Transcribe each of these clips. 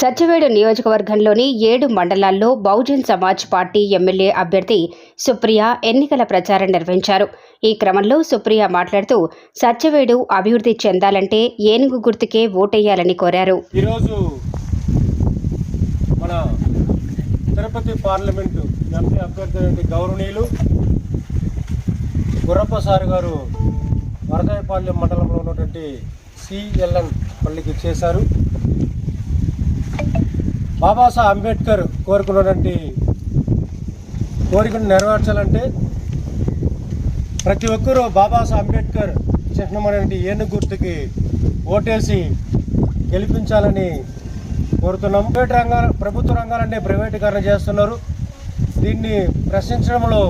సత్యవేడు నియోజకవర్గంలోని ఏడు మండలాల్లో బహుజన్ సమాజ్ పార్టీ ఎమ్మెల్యే అభ్యర్థి సుప్రియ ఎన్నికల ప్రచారం నిర్వహించారు. ఈ క్రమంలో సుప్రియ మాట్లాడుతూ సత్యవేడు అభివృద్ధి చెందాలంటే ఏనుగు గుర్తుకే ఓటేయాలని కోరారు. ఈరోజు మన తిరుపతి పార్లమెంటు ఎంపీ అభ్యర్థి గౌరవనీయులు గుర్రప్ప సార్ గారు వరదాయపాలెం మండలంలో ఉన్నటువంటి సిఎల్ఎన్ పల్లికి చేశారు. బాబాసాహెబ్ అంబేద్కర్ కోరుకున్నటువంటి కోరికను నెరవేర్చాలంటే ప్రతి ఒక్కరూ బాబాసాహెబ్ అంబేద్కర్ చిహ్నమైనటువంటి ఏనుగు గుర్తుకి ఓటేసి గెలిపించాలని కోరుతున్నాం. ప్రైవేట్ రంగాల ప్రభుత్వ రంగాలన్నీ ప్రైవేటీకరణ చేస్తున్నారు. దీన్ని ప్రశ్నించడంలో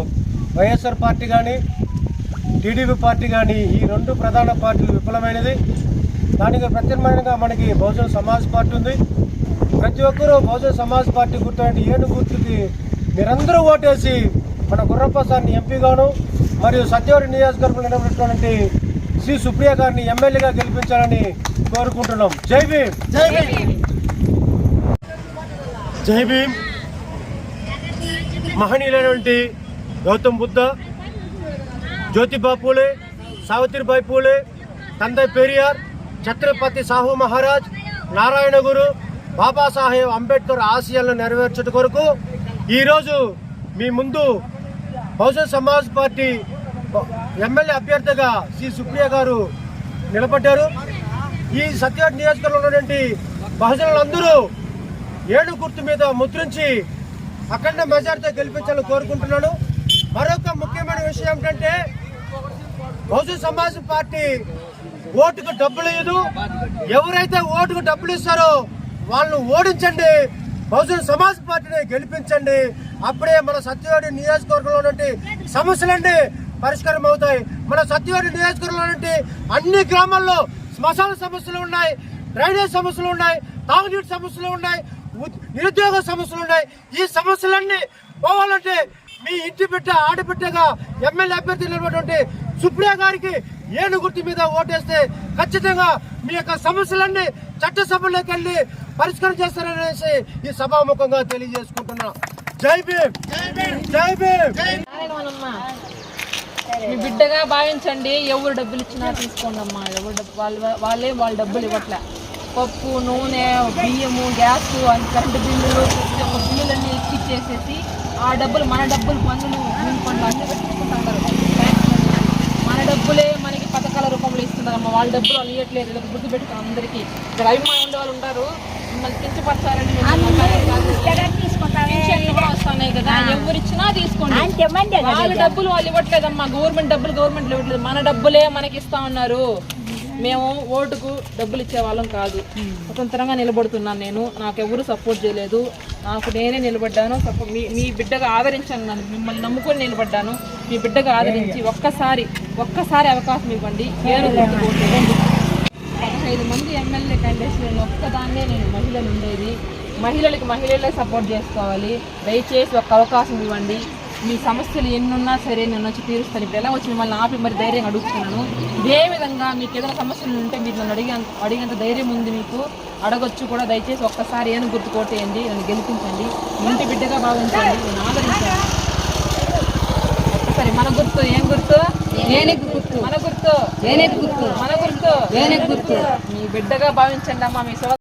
వైఎస్ఆర్ పార్టీ కానీ టీడీపీ పార్టీ కానీ ఈ రెండు ప్రధాన పార్టీలు విఫలమైనది. దానికి ప్రత్యామ్నాయంగా మనకి బహుజన సమాజ్ పార్టీ ఉంది. ప్రతి ఒక్కరూ బహుజన సమాజ్ పార్టీ గుర్తు ఏను గుర్తుకి మీరందరూ ఓటేసి మన గుర్రప్రసాద్ని ఎంపీగాను మరియు సత్యవరి నియోజకవర్గంలో నిలబడినటువంటి శ్రీ సుప్రియ గారిని ఎమ్మెల్యేగా గెలిపించాలని కోరుకుంటున్నాం. జై భీమ్! జై భీమ్! జై భీమ్! మహనీయులైనటువంటి గౌతమ్ బుద్ధ జ్యోతిబా పూలే సావిత్రిబాయి పూలే తందై పెరియార్ ఛత్రపతి సాహు మహారాజ్ నారాయణ గురు బాబాసాహెబ్ అంబేద్కర్ ఆశయాలను నెరవేర్చుట కొరకు ఈరోజు మీ ముందు బహుజన్ సమాజ్ పార్టీ ఎమ్మెల్యే అభ్యర్థిగా శ్రీ సుప్రియ గారు నిలబడ్డారు. ఈ సత్యవాడ నియోజకవర్గంలో ఉన్నటువంటి బహుజనులందరూ ఏడు గుర్తు మీద ముద్రించి అఖండ మెజార్టీతో గెలిపించాలని కోరుకుంటున్నాను. మరొక ముఖ్యమైన విషయం ఏంటంటే బహుజన్ సమాజ్ పార్టీ ఓటుకు డబ్బులు లేదు ఎవరైతే ఓటుకు డబ్బులు ఇస్తారో వాళ్ళను ఓడించండి. బహుజన సమాజ్ పార్టీని గెలిపించండి. అప్పుడే మన సత్యవాడి నియోజకవర్గంలో ఉన్నటువంటి సమస్యలన్నీ పరిష్కారం అవుతాయి. మన సత్యవాడి నియోజకవర్గంలో అన్ని గ్రామాల్లో శ్మశాన సమస్యలు ఉన్నాయి డ్రైనేజ్ సమస్యలు ఉన్నాయి తాగునీటి సమస్యలు ఉన్నాయి ఉద్- నిరుద్యోగ సమస్యలు ఉన్నాయి. ఈ సమస్యలన్నీ పోవాలంటే మీ ఇంటి బిడ్డ ఆడబిడ్డగా ఎమ్మెల్యే అభ్యర్థి నిలబడినటువంటి సుప్రియ గారికి ఏను గుర్తు మీద ఓటేస్తే ఖచ్చితంగా మీ యొక్క సమస్యలన్నీ చట్టసభలోకి వెళ్ళి పరిష్కారం చేస్తారనేసి ఈ సభాముఖంగా తెలియజేసుకుంటున్నా. జై భీమ్! జై భీమ్! మీ బిడ్డగా భావించండి. ఎవరు డబ్బులు ఇచ్చినా తీసుకోండి అమ్మా ఎవరు వాళ్ళ వాళ్ళే వాళ్ళ డబ్బులు ఇవ్వట్లే. పప్పు నూనె బియ్యము గ్యాస్ అంత కరెంటు బిల్లులు ప్రతి ఒక్క బిల్లులన్నీ ఎక్కిచ్చేసేసి ఆ డబ్బులు మన డబ్బులు పన్నులు భూమి పన్నులు అన్నీ పెట్టుకుంటున్నారు మన డబ్బులే మనకి పథకాల రూపంలో ఇస్తున్నారమ్మా వాళ్ళ డబ్బులు ఇవ్వట్లేదు ఇలా గుర్తు పెట్టుకుని అందరికీ. ఇక్కడ అభిమానం ఉండే వాళ్ళు ఉంటారు. మిమ్మల్ని కూడా వస్తున్నాయి కదా. ఎవరు ఇచ్చినా తీసుకోండి. వాళ్ళ డబ్బులు వాళ్ళు ఇవ్వట్లేదమ్మా. గవర్నమెంట్ డబ్బులు గవర్నమెంట్ ఇవ్వట్లేదు. మన డబ్బులే మనకి ఇస్తా ఉన్నారు. మేము ఓటుకు డబ్బులు ఇచ్చే వాళ్ళం కాదు. స్వతంత్రంగా నిలబడుతున్నాను నేను. నాకు ఎవరు సపోర్ట్ చేయలేదు. నాకు నేనే నిలబడ్డాను. మీ మీ బిడ్డగా ఆదరించాను నన్ను. మిమ్మల్ని నమ్ముకొని నిలబడ్డాను. మీ బిడ్డగా ఆదరించి ఒక్కసారి ఒక్కసారి అవకాశం ఇవ్వండి. పదహైదు మంది ఎమ్మెల్యే క్యాండిడేట్స్ నేను ఒక్కదాన్నే నేను మహిళలు ఉండేది. మహిళలకు మహిళలే సపోర్ట్ చేసుకోవాలి. దయచేసి ఒక అవకాశం ఇవ్వండి. మీ సమస్యలు ఎన్నున్నా సరే నేను వచ్చి తీరుస్తాను. ఇప్పుడు ఎలా వచ్చి మిమ్మల్ని ఆపి మరి ధైర్యం అడుగుతున్నాను. ఇదే విధంగా మీకు ఏదైనా సమస్యలు ఉంటే మీరు నన్ను అడిగే అడిగేంత ధైర్యం ఉంది మీకు. అడగొచ్చు కూడా. దయచేసి ఒక్కసారి ఏను గుర్తు కొట్టేయండి నన్ను గెలిపించండి. ఇంటి బిడ్డగా భావించండి. నేను ఆదరించండి. ఒక్కసారి మన గుర్తు. ఏం గుర్తు? ఏనుగు గుర్తు మన గుర్తు. ఏనుగు గుర్తు. మన గుర్తు. ఏనుగు గుర్తు. మీ బిడ్డగా భావించండి అమ్మా మీ సో